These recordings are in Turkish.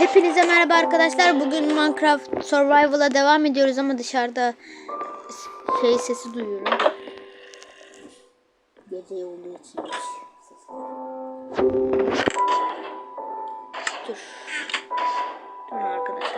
Hepinize merhaba arkadaşlar. Bugün Minecraft Survival'a devam ediyoruz ama dışarıda şey sesi duyuyorum. Gece olduğu için. Dur. Dur arkadaşlar.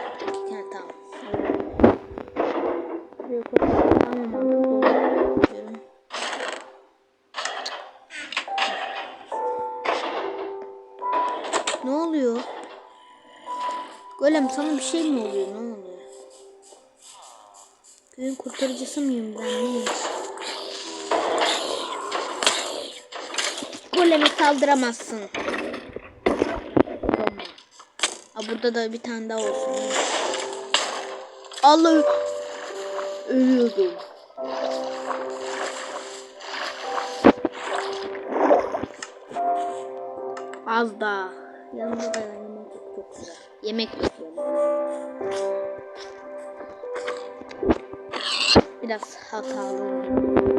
Sana bir şey mi oluyor? Ne oluyor? Köyün kurtarıcısı mıyım ben? Neyim? Goleme saldıramazsın. Ha, burada da bir tane daha olsun. Allah ölüyordum. Az daha. Yanında da. Yemek yani. Biraz hatalı.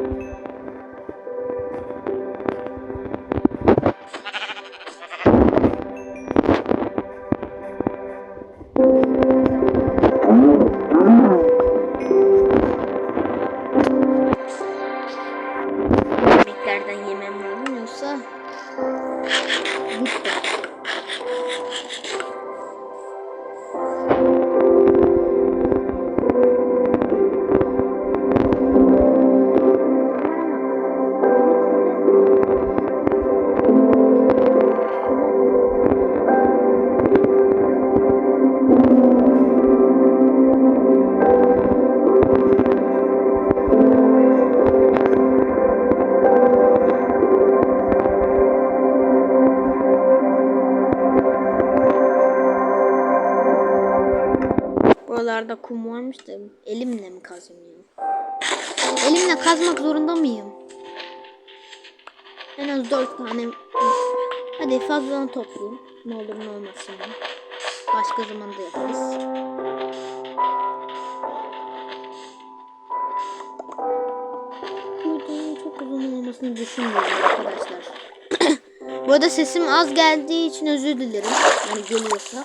Buralarda kum varmış da elimle mi kazayım ya? Elimle kazmak zorunda mıyım? En az dört tane. Hadi fazladan toplayayım. Ne olur ne olmaz. Başka zaman da yaparız. Çok uzun olmasını düşünmüyorum arkadaşlar. Bu arada sesim az geldiği için özür dilerim. Yani geliyorsa.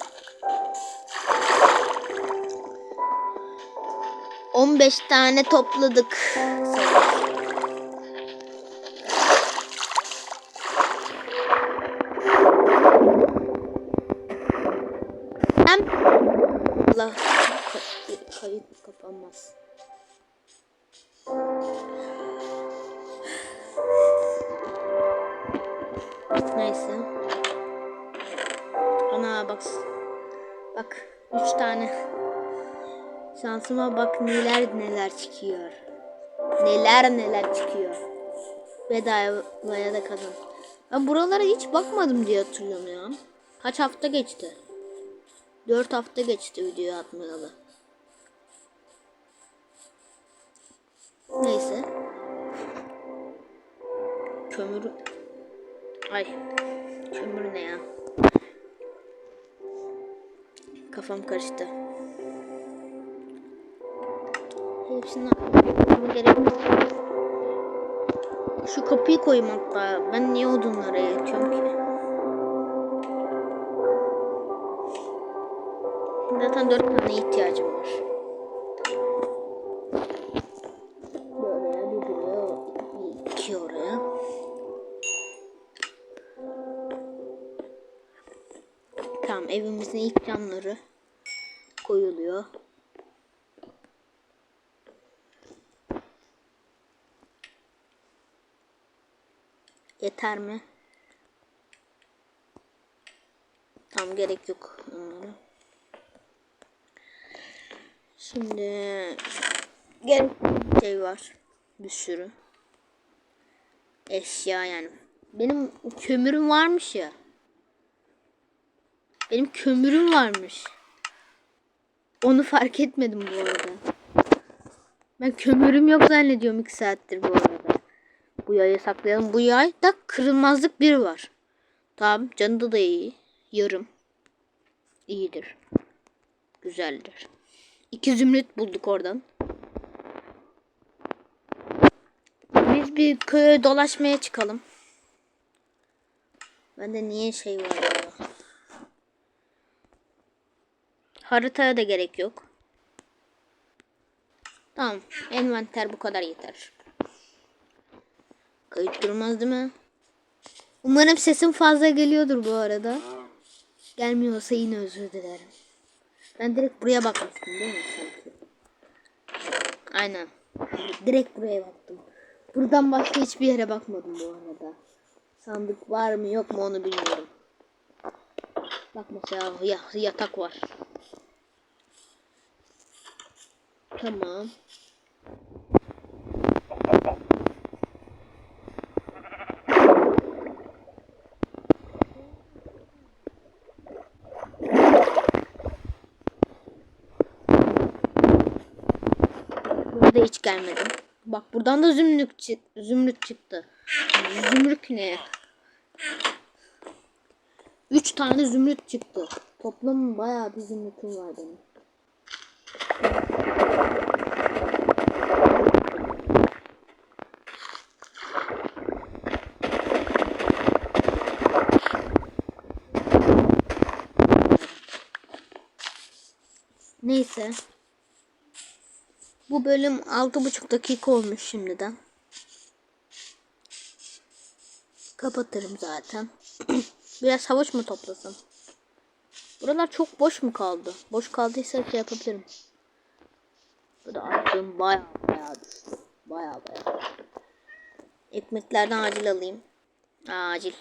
15 tane topladık. Hem Allah Ka- kayıt kapanmaz. Neyse. Ana bak. Bak 3 tane Şansıma bak neler neler çıkıyor. Neler neler çıkıyor. Bedavaya da kazan. Ben buralara hiç bakmadım diye hatırlıyorum ya. Kaç hafta geçti? 4 hafta geçti video atmayalı. Neyse. Kömür... Ay. Kömür ne ya? Kafam karıştı. Hepsini almam gerek. Şu kapıyı koyayım hatta. Ben niye odunlara yatıyorum ki? Zaten dört tane ihtiyacım var. Bir buraya, iki oraya. Tamam evimizin ilk camları koyuluyor. Yeter mi? Tam gerek yok. Şimdi gel şey var. Bir sürü. Eşya yani. Benim kömürüm varmış ya. Benim kömürüm varmış. Onu fark etmedim bu arada. Ben kömürüm yok zannediyorum iki saattir bu arada. Bu yayı saklayalım. Bu yay da kırılmazlık bir var. Tamam canı da iyi. Yarım. İyidir. Güzeldir. İki zümrüt bulduk oradan. Biz bir köye dolaşmaya çıkalım. Bende niye şey var ya? Haritaya da gerek yok. Tamam. Envanter bu kadar yeter. Kayıt durmaz değil mi? Umarım sesim fazla geliyordur bu arada. Gelmiyorsa yine özür dilerim. Ben direkt buraya bakmıştım değil mi? Aynen. Direkt buraya baktım. Buradan başka hiçbir yere bakmadım bu arada. Sandık var mı yok mu onu bilmiyorum. Bak mesela ya, yatak var. Tamam. Burada hiç gelmedim. Bak buradan da zümrüt, çık zümrüt çıktı. Zümrüt ne? Üç tane zümrüt çıktı. Toplam bayağı bir zümrütüm var benim. Neyse. Bu bölüm 6,5 dakika olmuş şimdiden. Kapatırım zaten. Biraz havuç mu toplasam? Buralar çok boş mu kaldı? Boş kaldıysa şey yapabilirim. Burada açtığım baya baya düştü. Baya baya. Ekmeklerden acil alayım. Acil.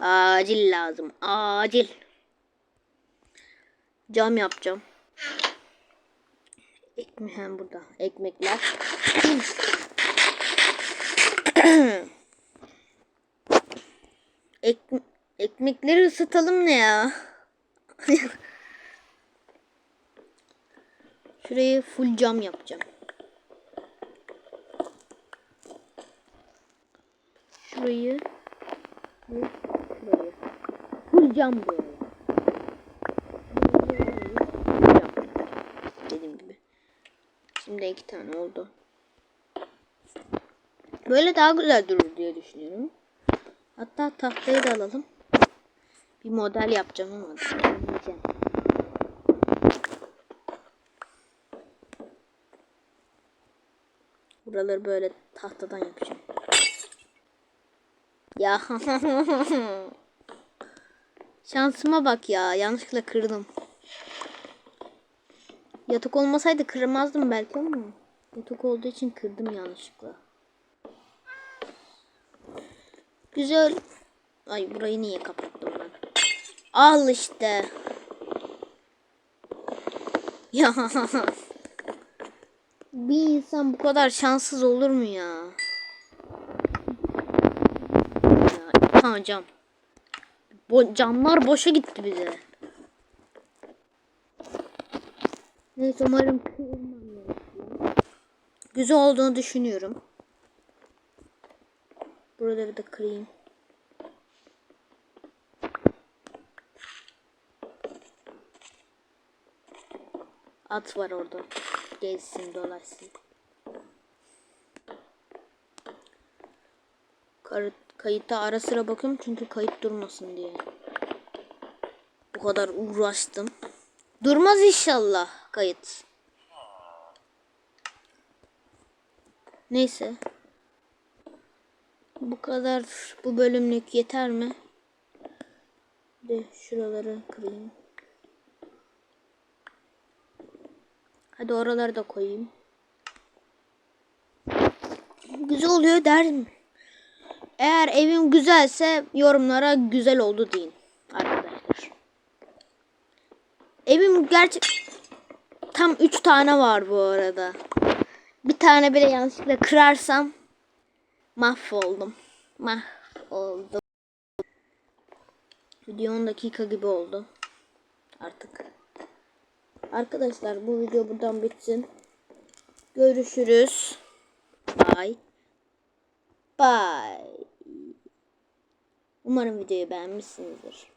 Acil lazım. Acil. Cam yapacağım. Ekmek hem burada. Ekmekler. Ek, ekmekleri ısıtalım ne ya? Şurayı full cam yapacağım. Şurayı şurayı. Full cam böyle. Dediğim gibi. Şimdi iki tane oldu. Böyle daha güzel durur diye düşünüyorum. Hatta tahtayı da alalım. Bir model yapacağım ama. Buraları böyle tahtadan yapacağım. Ya Şansıma bak ya. Yanlışlıkla kırdım. Yatak olmasaydı kırmazdım belki ama yatak olduğu için kırdım yanlışlıkla. Güzel. Ay burayı niye kapattım ben? Al işte. Ya. Bir insan bu kadar şanssız olur mu ya? ya ha cam. Bo camlar boşa gitti bize. Neyse umarım Güzel olduğunu düşünüyorum. Buraları da kırayım. At var orada. Gezsin dolaşsın. Kayıt, kayıtta ara sıra bakıyorum çünkü kayıt durmasın diye. Bu kadar uğraştım. Durmaz inşallah kayıt. Neyse. Bu kadar bu bölümlük yeter mi? De şuraları kırayım. Hadi oraları da koyayım. Güzel oluyor derim. Eğer evim güzelse yorumlara güzel oldu deyin arkadaşlar. Evim gerçek tam 3 tane var bu arada. Bir tane bile yanlışlıkla kırarsam mahvoldum. Mahvoldum. Video 10 dakika gibi oldu. Artık. Arkadaşlar bu video buradan bitsin. Görüşürüz. Bye. Bye. Umarım videoyu beğenmişsinizdir.